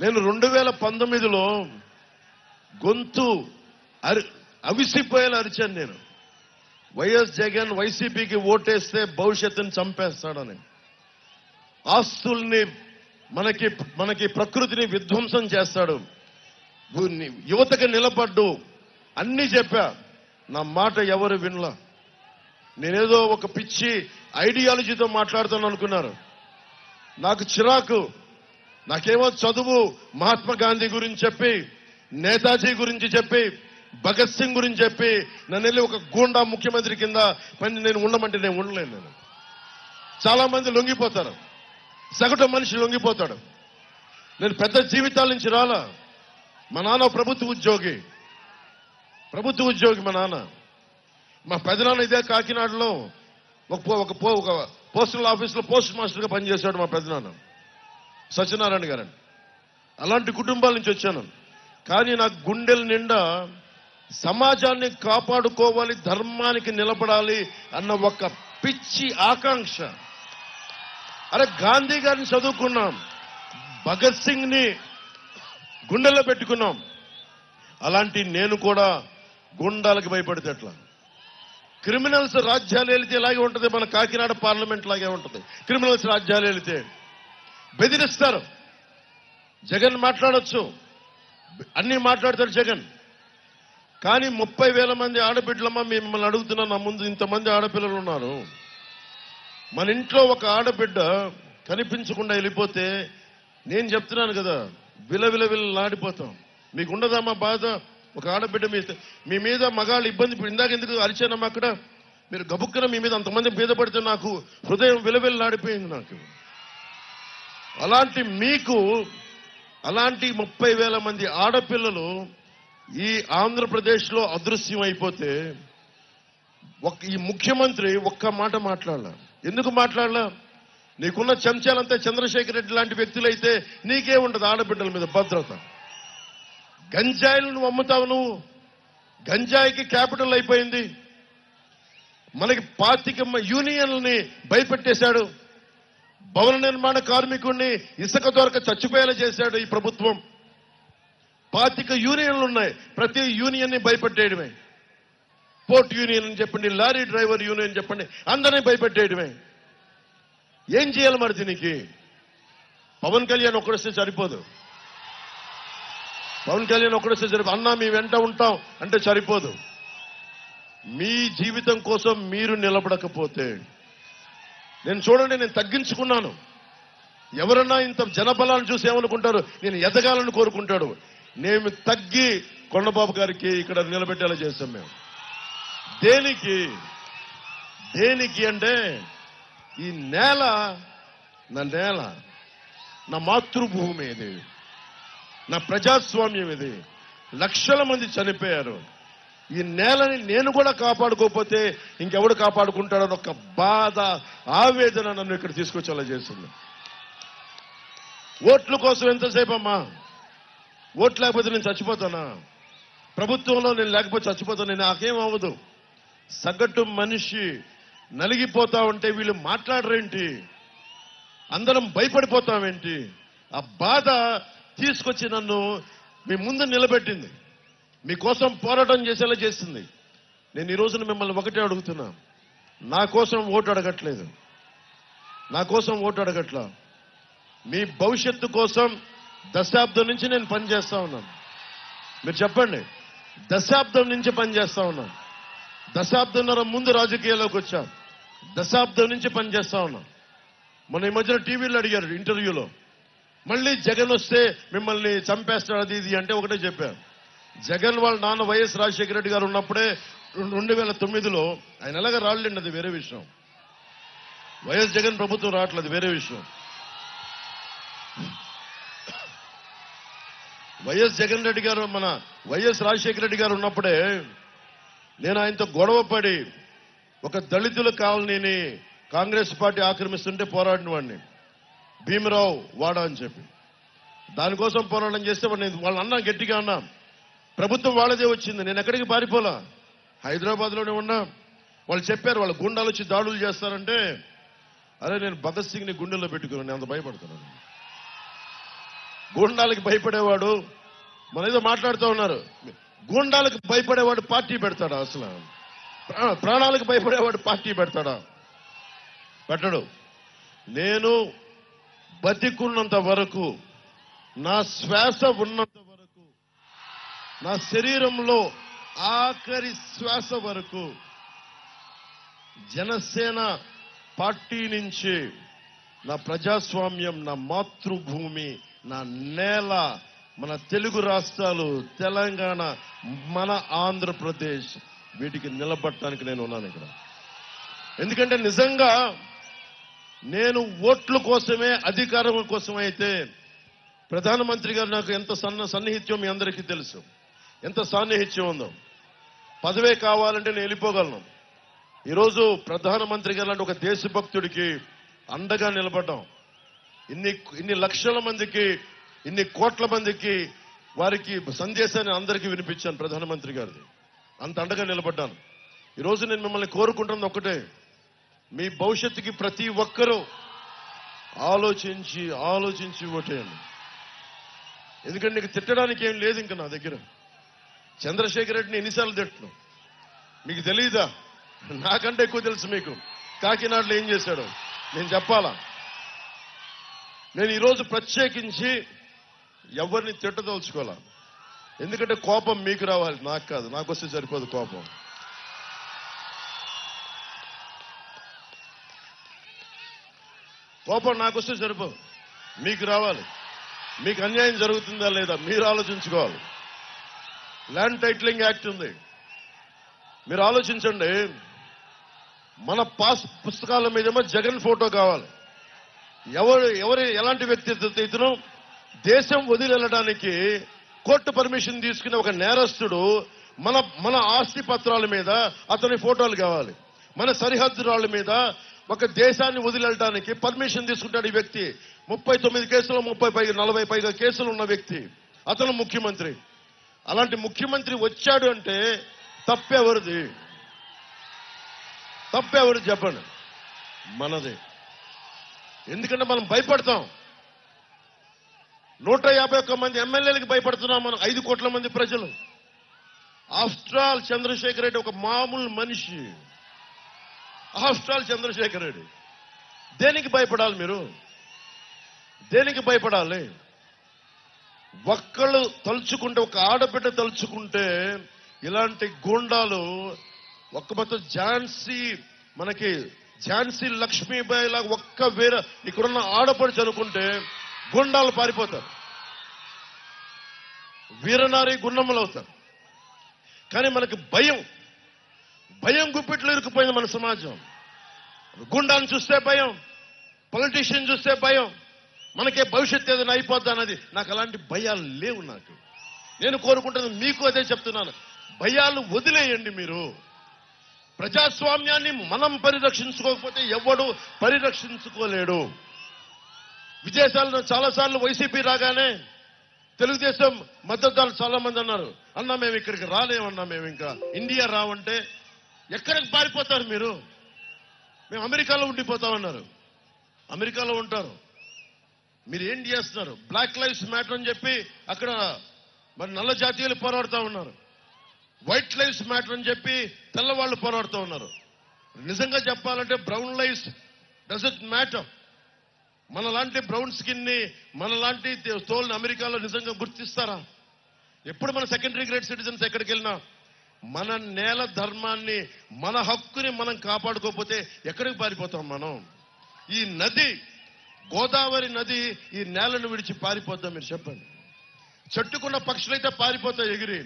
నేను రెండు వేల పంతొమ్మిదిలో గొంతు అరి అవిసిపోయేలా అరిచాను నేను. వైఎస్ జగన్ వైసీపీకి ఓటేస్తే భవిష్యత్తుని చంపేస్తాడని. ఆస్తుల్ని మనకి మనకి ప్రకృతిని విధ్వంసం చేస్తాడు. యువతకు యువతకి నిలబడ్డు. అన్ని చెప్పా. నా మాట ఎవరు వినలా. నేనేదో ఒక పిచ్చి ఐడియాలజీతో మాట్లాడుతాను అనుకున్నారు. నాకు చిరాకు. నాకేమో చదువు మహాత్మా గాంధీ గురించి చెప్పి నేతాజీ గురించి చెప్పి భగత్ సింగ్ గురించి చెప్పి నన్ను వెళ్ళి ఒక గూండా ముఖ్యమంత్రి కింద పని నేను ఉండమంటే నేను ఉండలేను నేను. చాలా మంది లొంగిపోతారు. సగటు మనిషి లొంగిపోతాడు. నేను పెద్ద జీవితాల నుంచి రాలా. మా నాన్న ప్రభుత్వ ఉద్యోగి. ప్రభుత్వ ఉద్యోగి మా నాన్న. మా పెదనాన్న ఇదే కాకినాడలో ఒక పో- ఒక పో- ఒక పోస్టల్ ఆఫీస్లో పోస్ట్ మాస్టర్గా పనిచేశాడు మా పెదనాన్న. సత్యనారాయణ గారని అలాంటి కుటుంబాల నుంచి వచ్చాను. కానీ నా గుండెల నిండా సమాజాన్ని కాపాడుకోవాలి ధర్మానికి నిలబడాలి అన్న ఒక పిచ్చి ఆకాంక్ష. అరే గాంధీ గారిని చదువుకున్నాం. భగత్ సింగ్ని గుండెల్లో పెట్టుకున్నాం. అలాంటి నేను కూడా గుండాలకు భయపడితే ఎట్లా? క్రిమినల్స్ రాజ్యాలు వెళితే ఇలాగే ఉంటుంది? మన కాకినాడ పార్లమెంట్ లాగే ఉంటుంది. క్రిమినల్స్ రాజ్యాలు వెళితే బెదిరిస్తారు. జగన్ మాట్లాడొచ్చు. అన్ని మాట్లాడతాడు జగన్. కానీ ముప్పై వేల మంది ఆడబిడ్డలమ్మ మిమ్మల్ని అడుగుతున్నా నా ముందు ఇంతమంది ఆడపిల్లలు ఉన్నారు. మన ఇంట్లో ఒక ఆడబిడ్డ కనిపించకుండా వెళ్ళిపోతే నేను చెప్తున్నాను కదా విలవిల విలలాడిపోతాం మీకు ఉండదమ్మా బాధ? ఒక ఆడబిడ్డ మీ మీ మీద మగాళ్ళు ఇబ్బంది ఇందాక ఎందుకు అరిచానమ్మా అక్కడ? మీరు గబుక్కన మీ మీద అంతమంది మీద పడితే నాకు హృదయం విలవిల్లాడిపోయింది నాకు. అలాంటి మీకు అలాంటి ముప్పై వేల మంది ఆడపిల్లలు ఈ ఆంధ్రప్రదేశ్లో అదృశ్యం అయిపోతే ఒక ఈ ముఖ్యమంత్రి ఒక్క మాట మాట్లాడలా. ఎందుకు మాట్లాడాల? నీకున్న చెంచాలంతా చంద్రశేఖర్ రెడ్డి లాంటి వ్యక్తులైతే నీకే ఉండదు ఆడబిడ్డల మీద భద్రత. గంజాయిలు నువ్వు అమ్ముతావు నువ్వు. గంజాయికి క్యాపిటల్ అయిపోయింది. మనకి పాతిక యూనియన్లని భయపెట్టేశాడు. భవన నిర్మాణ కార్మికుడిని ఇసుక దొరక చచ్చిపోయేలా చేశాడు ఈ ప్రభుత్వం. పాతిక యూనియన్లు ఉన్నాయి. ప్రతి యూనియన్ని భయపెట్టేయడమే. పోర్ట్ యూనియన్ అని చెప్పండి లారీ డ్రైవర్ యూనియన్ చెప్పండి అందరినీ భయపెట్టేయడమే. ఏం చేయాలి మరి దీనికి? పవన్ కళ్యాణ్ ఒక్కడొస్తే సరిపోదు. పవన్ కళ్యాణ్ ఒక్కడొస్తే సరిపోదు. అన్నా మీ వెంట ఉంటాం అంటే సరిపోదు. మీ జీవితం కోసం మీరు నిలబడకపోతే నేను చూడండి నేను తగ్గించుకున్నాను. ఎవరన్నా ఇంత జనబలాన్ని చూసి ఏమనుకుంటారు? నేను ఎదగాలని కోరుకుంటాడు. నేను తగ్గి కొండబాబు గారికి ఇక్కడ నిలబెట్టేలా చేస్తాం మేము. దేనికి? దేనికి అంటే ఈ నేల నా నేల నా మాతృభూమి ఇది నా ప్రజాస్వామ్యం ఇది లక్షల మంది చనిపోయారు. ఈ నేలని నేను కూడా కాపాడుకోకపోతే ఇంకెవడు కాపాడుకుంటాడని ఒక బాధ ఆవేదన నన్ను ఇక్కడ తీసుకొచ్చేలా చేస్తుంది. ఓట్ల కోసం ఎంతసేపు అమ్మా ఓట్లు లేకపోతే నేను చచ్చిపోతానా? ప్రభుత్వంలో నేను లేకపోతే చచ్చిపోతాను? నేను నాకేం అవ్వదు సగటు మనిషి నలిగిపోతా ఉంటే వీళ్ళు మాట్లాడరేంటి? అందరం భయపడిపోతామేంటి? ఆ బాధ తీసుకొచ్చి నన్ను మీ ముందు నిలబెట్టింది. మీకోసం పోరాటం చేసేలా చేసింది. నేను ఈ రోజున మిమ్మల్ని ఒకటే అడుగుతున్నా. నా కోసం ఓటు అడగట్లేదు. నా కోసం ఓటు అడగట్లా. మీ భవిష్యత్తు కోసం దశాబ్దం నుంచి నేను పనిచేస్తా ఉన్నాను. మీరు చెప్పండి. దశాబ్దం నుంచి పనిచేస్తా ఉన్నాను దశాబ్దంన్నర ముందు రాజకీయాల్లోకి వచ్చా. దశాబ్దం నుంచి పనిచేస్తా ఉన్నాను మొన్న ఈ మధ్యన టీవీలో అడిగారు ఇంటర్వ్యూలో. మళ్ళీ జగన్ వస్తే మిమ్మల్ని చంపేస్తాడు అది ఇది అంటే ఒకటే చెప్పారు జగన్ వాళ్ళ నాన్న వైఎస్ రాజశేఖర రెడ్డి గారు ఉన్నప్పుడే రెండు వేల తొమ్మిదిలో ఆయన ఎలాగ రాళ్ళండి అది వేరే విషయం. వైఎస్ జగన్ ప్రభుత్వం రావట్లేదు వేరే విషయం. వైఎస్ జగన్ రెడ్డి గారు మన వైఎస్ రాజశేఖర రెడ్డి గారు ఉన్నప్పుడే నేను ఆయనతో గొడవ పడి ఒక దళితుల కాలనీని కాంగ్రెస్ పార్టీ ఆక్రమిస్తుంటే పోరాడిన వాడిని. భీమరావు వాడ అని చెప్పి. దానికోసం పోరాటం చేస్తే వాడిని నేను వాళ్ళ అన్నా గట్టిగా అన్నా. ప్రభుత్వం వాళ్ళదే వచ్చింది. నేను ఎక్కడికి పారిపోలా? హైదరాబాద్లోనే ఉన్నా. వాళ్ళు చెప్పారు వాళ్ళ గుండాలు వచ్చి దాడులు చేస్తారంటే అరే నేను భగత్ సింగ్ని గుండెల్లో పెట్టుకున్నాను. నేను అంత భయపడుతున్నాను. గుండాలకి భయపడేవాడు మన ఏదో మాట్లాడుతూ ఉన్నారు. గుండాలకు భయపడేవాడు పార్టీ పెడతాడా అసలు? ప్రాణాలకు భయపడేవాడు పార్టీ పెడతాడా? పెట్టడు. నేను బతికున్నంత వరకు నా శ్వాస ఉన్నంత వరకు నా శరీరంలో ఆఖరి శ్వాస వరకు జనసేన పార్టీ నుంచి నా ప్రజాస్వామ్యం నా మాతృభూమి నా నేల మన తెలుగు రాష్ట్రాలు తెలంగాణ మన ఆంధ్రప్రదేశ్ వీటికి నిలబడటానికి నేను ఉన్నాను ఇక్కడ. ఎందుకంటే నిజంగా నేను ఓట్ల కోసమే అధికారం కోసమైతే అయితే ప్రధానమంత్రి గారు నాకు ఎంత సన్న సన్నిహిత్యం మీ అందరికీ తెలుసు. ఎంత సాన్నిహిత్యం ఉందో. పదవే కావాలంటే నేను వెళ్ళిపోగలను. ఈరోజు ప్రధానమంత్రి గారు లాంటి ఒక దేశభక్తుడికి అండగా నిలబడ్డాం. ఇన్ని ఇన్ని లక్షల మందికి ఇన్ని కోట్ల మందికి వారికి సందేశాన్ని అందరికీ వినిపించాను ప్రధానమంత్రి గారిది. అంత అండగా నిలబడ్డాను. ఈరోజు నేను మిమ్మల్ని కోరుకుంటున్నది ఒక్కటే. మీ భవిష్యత్తుకి ప్రతి ఒక్కరూ ఆలోచించి ఆలోచించి ఓటేయండి. ఎందుకంటే నీకు తిట్టడానికి ఏం లేదు ఇంకా నా దగ్గర. చంద్రశేఖర్ రెడ్డిని ఎన్నిసార్లు తిట్టను? మీకు తెలియదా నాకంటే ఎక్కువ తెలుసు మీకు. కాకినాడలో ఏం చేశాడు? నేను చెప్పాలా? నేను ఈరోజు ప్రత్యేకించి ఎవరిని తిట్టదలుచుకోవాలా? ఎందుకంటే కోపం మీకు రావాలి నాకు కాదు. నాకు వస్తే సరిపోదు కోపం. కోపం నాకు వస్తే సరిపోదు. మీకు రావాలి. మీకు అన్యాయం జరుగుతుందా లేదా మీరు ఆలోచించుకోవాలి. ల్యాండ్ టైటిలింగ్ యాక్ట్ ఉంది. మీరు ఆలోచించండి మన పాస్ పుస్తకాల మీదేమో జగన్ ఫోటో కావాలి. ఎవరు ఎవరు ఎలాంటి వ్యక్తి ఇతను? దేశం వదిలి వెళ్ళడానికి కోర్టు పర్మిషన్ తీసుకునే ఒక నేరస్తుడు మన మన ఆస్తి పత్రాల మీద అతని ఫోటోలు కావాలి. మన సరిహద్దు రాళ్ళ మీద ఒక దేశాన్ని వదిలి పర్మిషన్ తీసుకుంటాడు ఈ వ్యక్తి. ముప్పై తొమ్మిది కేసులు ముప్పై పైగా నలభై పైగా కేసులు ఉన్న వ్యక్తి. అతను ముఖ్యమంత్రి. అలాంటి ముఖ్యమంత్రి వచ్చాడు అంటే తప్పెవరిది? తప్పెవరు చెప్పండి. మనది. ఎందుకంటే మనం భయపడతాం. నూట యాభై ఒక్క మంది ఎమ్మెల్యేలకు భయపడుతున్నాం మనం. ఐదు కోట్ల మంది ప్రజలు. ఆఫ్టర్ ఆల్ చంద్రశేఖర్ రెడ్డి ఒక మామూలు మనిషి. After all Chandrasekhar Reddy. దేనికి భయపడాలి మీరు? దేనికి భయపడాలి? ఒక్కళ్ళు తలుచుకుంటే ఒక ఆడబిడ్డ తలుచుకుంటే ఇలాంటి గూండాలు ఒక్క మొత్తం ఝాన్సీ మనకి ఝాన్సీ లక్ష్మీబాయి లాగా ఒక్క వేరే ఇక్కడున్న ఆడపడుచు అనుకుంటే గుండాలు పారిపోతారు. వీరనారి గుండములు అవుతారు. కానీ మనకి భయం భయం గుప్పిట్లో ఇరుకుపోయింది మన సమాజం. గుండాన్ని చూస్తే భయం పొలిటీషియన్ చూస్తే భయం మనకే భవిష్యత్తు ఏదైనా అయిపోద్దా అన్నది? నాకు అలాంటి భయాలు లేవు నాకు. నేను కోరుకుంటున్నది మీకు అదే చెప్తున్నాను. భయాలు వదిలేయండి మీరు. ప్రజాస్వామ్యాన్ని మనం పరిరక్షించుకోకపోతే ఎవడు పరిరక్షించుకోలేడు. విదేశాల్లో చాలాసార్లు వైసీపీ రాగానే తెలుగుదేశం మద్దతుదారులు చాలా మంది అన్నారు అన్నా మేము ఇక్కడికి రాలేమన్నా మేము ఇంకా ఇండియా రావంటే ఎక్కడికి పారిపోతారు మీరు? మేము అమెరికాలో ఉండిపోతామన్నారు. అమెరికాలో ఉంటారు. మీరు ఏం చేస్తున్నారు? బ్లాక్ లైఫ్స్ మ్యాటర్ అని చెప్పి అక్కడ మరి నల్ల జాతీయులు పోరాడుతూ ఉన్నారు. వైట్ లైఫ్స్ మ్యాటర్ అని చెప్పి తెల్లవాళ్ళు పోరాడుతూ ఉన్నారు. నిజంగా చెప్పాలంటే బ్రౌన్ లైఫ్స్ డజంట్ మ్యాటర్ మనలాంటి బ్రౌన్ స్కిన్ని మనలాంటి తోల్ని అమెరికాలో నిజంగా గుర్తిస్తారా? ఎప్పుడు మన సెకండరీ గ్రేడ్ సిటిజన్స్ ఎక్కడికి వెళ్ళినా మన నేల ధర్మాన్ని మన హక్కుని మనం కాపాడుకోకపోతే ఎక్కడికి పారిపోతాం మనం? ఈ నది గోదావరి నది ఈ నేలను విడిచి పారిపోద్దాం మీరు చెప్పండి. చెట్టుకున్న పక్షులైతే పారిపోతాయి ఎగిరి.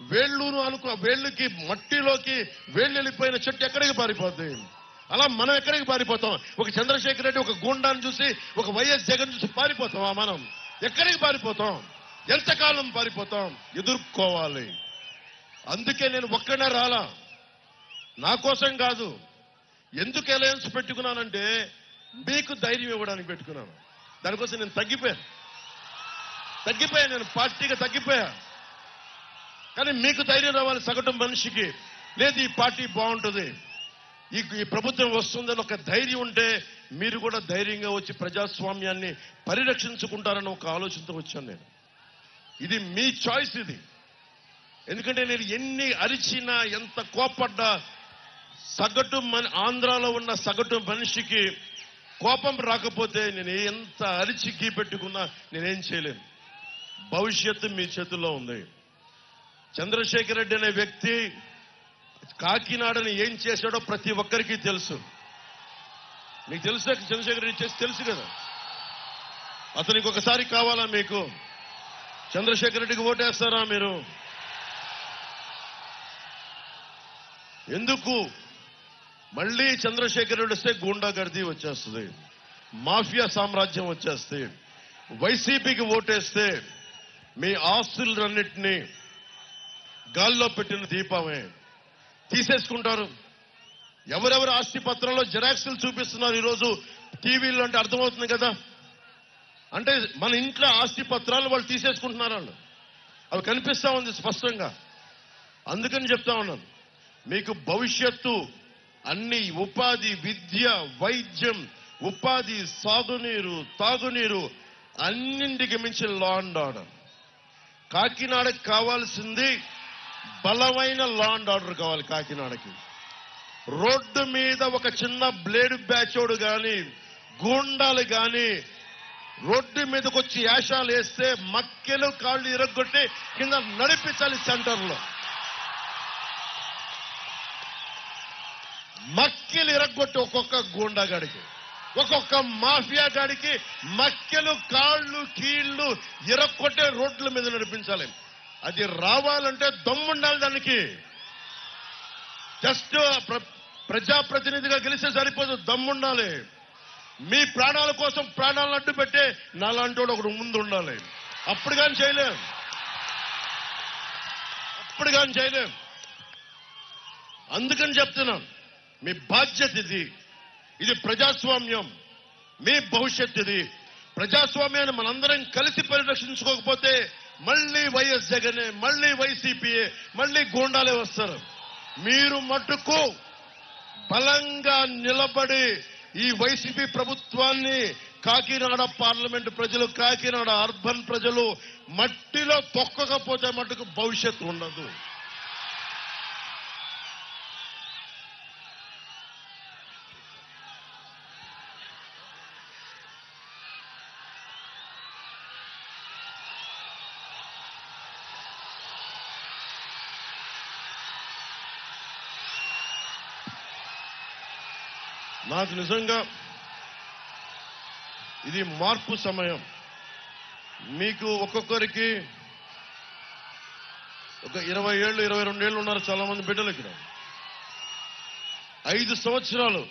వేళ్ళూరు అనుకో వేళ్ళుకి మట్టిలోకి వేళ్ళు వెళ్ళిపోయిన చెట్టు ఎక్కడికి పారిపోద్ది? అలా మనం ఎక్కడికి పారిపోతాం? ఒక చంద్రశేఖర్ రెడ్డి ఒక గూండాన్ని చూసి ఒక వైఎస్ జగన్ చూసి పారిపోతామా మనం? ఎక్కడికి పారిపోతాం? ఎంతకాలం పారిపోతాం? ఎదుర్కోవాలి. అందుకే నేను ఒక్కడే రాలా. నా కోసం కాదు. ఎందుకు ఎలయన్స్ పెట్టుకున్నానంటే మీకు ధైర్యం ఇవ్వడానికి పెట్టుకున్నాను. దానికోసం నేను తగ్గిపోయాను. తగ్గిపోయా నేను పార్టీగా తగ్గిపోయా కానీ మీకు ధైర్యం రావాలి సగటు మనిషికి. లేదు ఈ పార్టీ బాగుంటుంది. ఈ ఈ ప్రభుత్వం వస్తుందని ఒక ధైర్యం ఉంటే మీరు కూడా ధైర్యంగా వచ్చి ప్రజాస్వామ్యాన్ని పరిరక్షించుకుంటారని ఒక ఆలోచనతో వచ్చాను నేను. ఇది మీ చాయిస్ ఇది. ఎందుకంటే నేను ఎన్ని అరిచినా ఎంత కోపడ్డా సగటు మన ఆంధ్రాలో ఉన్న సగటు మనిషికి కోపం రాకపోతే నేను ఎంత అరిచి గీ పెట్టుకున్నా నేనేం చేయలేను. భవిష్యత్తు మీ చేతుల్లో ఉంది. చంద్రశేఖర్ రెడ్డి అనే వ్యక్తి కాకినాడని ఏం చేశాడో ప్రతి ఒక్కరికి తెలుసు. మీకు తెలుసా చంద్రశేఖర్ రెడ్డి చేసి తెలుసు కదా? అతనికి ఒకసారి కావాలా మీకు? చంద్రశేఖర్ రెడ్డికి ఓటేస్తారా మీరు? ఎందుకు? మళ్ళీ చంద్రశేఖర్ రెడ్డి వస్తే గూండాగర్ది వచ్చేస్తుంది. మాఫియా సామ్రాజ్యం వచ్చేస్తే వైసీపీకి ఓటేస్తే మీ ఆస్తులన్నింటినీ గాల్లో పెట్టిన దీపమే. తీసేసుకుంటారు. ఎవరెవరు ఆస్తి పత్రంలో జెరాక్స్లు చూపిస్తున్నారు ఈరోజు? టీవీలో అంటే అర్థమవుతుంది కదా. అంటే మన ఇంట్లో ఆస్తి పత్రాలు వాళ్ళు తీసేసుకుంటున్నారు వాళ్ళు అవి కనిపిస్తా ఉంది స్పష్టంగా. అందుకని చెప్తా ఉన్నాను. మీకు భవిష్యత్తు అన్ని ఉపాధి విద్య వైద్యం ఉపాధి సాగునీరు తాగునీరు అన్నింటికి మించి లా అండ్ ఆర్డర్ కాకినాడకి కావాల్సింది బలమైన లా అండ్ ఆర్డర్ కావాలి కాకినాడకి. రోడ్డు మీద ఒక చిన్న బ్లేడ్ బ్యాచోడు కానీ గూండాలు కానీ రోడ్డు మీదకి వచ్చి యాషాలు వేస్తే మక్కెలు కాళ్ళు ఇరగొట్టి కింద నడిపించాలి సెంటర్లో. మక్కిలు ఇరగొట్టి ఒక్కొక్క గూండాగాడికి ఒక్కొక్క మాఫియా గాడికి మక్కెలు కాళ్ళు కీళ్ళు ఇరగొట్టే రోడ్ల మీద నడిపించాలి. అది రావాలంటే దమ్ముండాలి దానికి. జస్ట్ ప్ర- ప్రజాప్రతినిధిగా గెలిస్తే సరిపోదు దమ్ముండాలి. మీ ప్రాణాల కోసం ప్రాణాలను అడ్డు పెట్టే నాలాంటి ఒకడు ముందు ఉండాలి అప్పుడు కానీ చేయలేం. అప్పుడు కానీ చేయలేం. అందుకని చెప్తున్నాం మీ బాధ్యత ఇది. ఇది ప్రజాస్వామ్యం. మీ భవిష్యత్ ఇది. ప్రజాస్వామ్యాన్ని మనందరం కలిసి పరిరక్షించుకోకపోతే మళ్ళీ వైఎస్ జగనే మళ్ళీ వైసీపీఏ మళ్ళీ గూండాలే వస్తారు. మీరు మటుకు బలంగా నిలబడి ఈ వైసీపీ ప్రభుత్వాన్ని కాకినాడ పార్లమెంట్ ప్రజలు కాకినాడ అర్బన్ ప్రజలు మట్టిలో తొక్కకపోతే మటుకు భవిష్యత్తు ఉండదు. నాకు నిజంగా ఇది మార్పు సమయం. మీకు ఒక్కొక్కరికి ఒక ఇరవై ఏళ్ళు ఇరవై రెండేళ్ళు ఉన్నారు చాలా మంది బిడ్డలు ఇక్కడ. ఐదు సంవత్సరాలు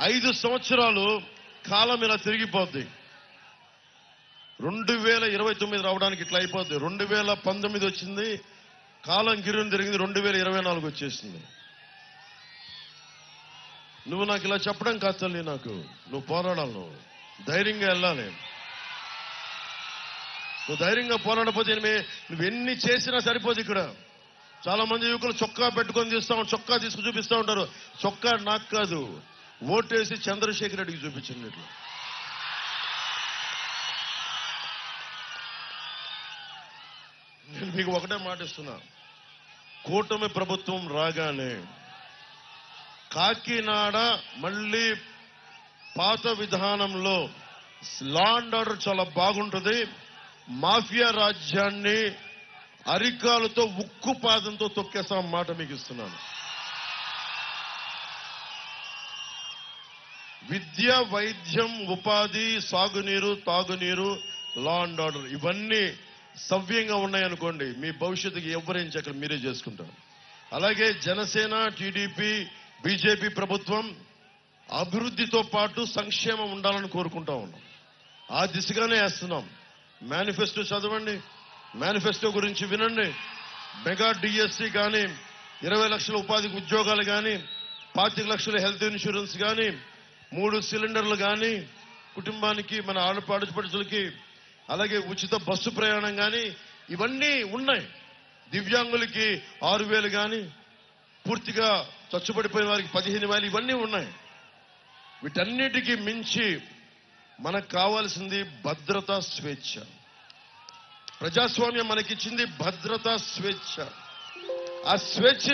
ఐదు సంవత్సరాలు కాలం ఇలా తిరిగిపోద్ది. రెండు వేల ఇరవై తొమ్మిది రావడానికి ఇట్లా అయిపోద్ది. రెండు వేల పంతొమ్మిది వచ్చింది కాలం గిరిని తిరిగింది రెండు వేల ఇరవై నాలుగు వచ్చేసింది. నువ్వు నాకు ఇలా చెప్పడం కాదు నాకు. నువ్వు పోరాడాలి నువ్వు. ధైర్యంగా వెళ్ళాలి. నువ్వు ధైర్యంగా పోరాడపోతే నువ్వు ఎన్ని చేసినా సరిపోదు ఇక్కడ. చాలా మంది యువకులు చొక్కా పెట్టుకొని తీస్తా చొక్కా తీసుకు చూపిస్తూ ఉంటారు. చొక్కా నాకు కాదు. ఓటేసి చంద్రశేఖర్ రెడ్డికి చూపించింది ఇట్లా. నేను మీకు ఒకటే మాట ఇస్తున్నా. కూటమి ప్రభుత్వం రాగానే కాకినాడ మళ్ళీ పాత విధానంలో లా అండ్ ఆర్డర్ చాలా బాగుంటుంది. మాఫియా రాజ్యాన్ని అరికాలతో ఉక్కు పాదంతో తొక్కేస్తాం మాట మీకు ఇస్తున్నాను. విద్య వైద్యం ఉపాధి సాగునీరు తాగునీరు లా అండ్ ఆర్డర్ ఇవన్నీ సవ్యంగా ఉన్నాయనుకోండి మీ భవిష్యత్తుకి ఎవరేం అక్కడ మీరే చేసుకుంటారు. అలాగే జనసేన టీడీపీ బీజేపీ ప్రభుత్వం అభివృద్ధితో పాటు సంక్షేమం ఉండాలని కోరుకుంటా ఉన్నాం. ఆ దిశగానే వేస్తున్నాం. మేనిఫెస్టో చదవండి. మేనిఫెస్టో గురించి వినండి. మెగా డిఎస్సి కానీ ఇరవై లక్షల ఉపాధి ఉద్యోగాలు కానీ పాతిక లక్షల హెల్త్ ఇన్సూరెన్స్ కానీ మూడు సిలిండర్లు కానీ కుటుంబానికి మన ఆడపాడుపడుచులకి అలాగే ఉచిత బస్సు ప్రయాణం కానీ ఇవన్నీ ఉన్నాయి. దివ్యాంగులకి ఆరు వేలు కానీ పూర్తిగా చచ్చుబడిపోయిన వారికి పదిహేను వేలు ఇవన్నీ ఉన్నాయి. వీటన్నిటికీ మించి మనకు కావాల్సింది భద్రతా స్వేచ్ఛ. ప్రజాస్వామ్యం మనకిచ్చింది భద్రతా స్వేచ్ఛ. ఆ స్వేచ్ఛ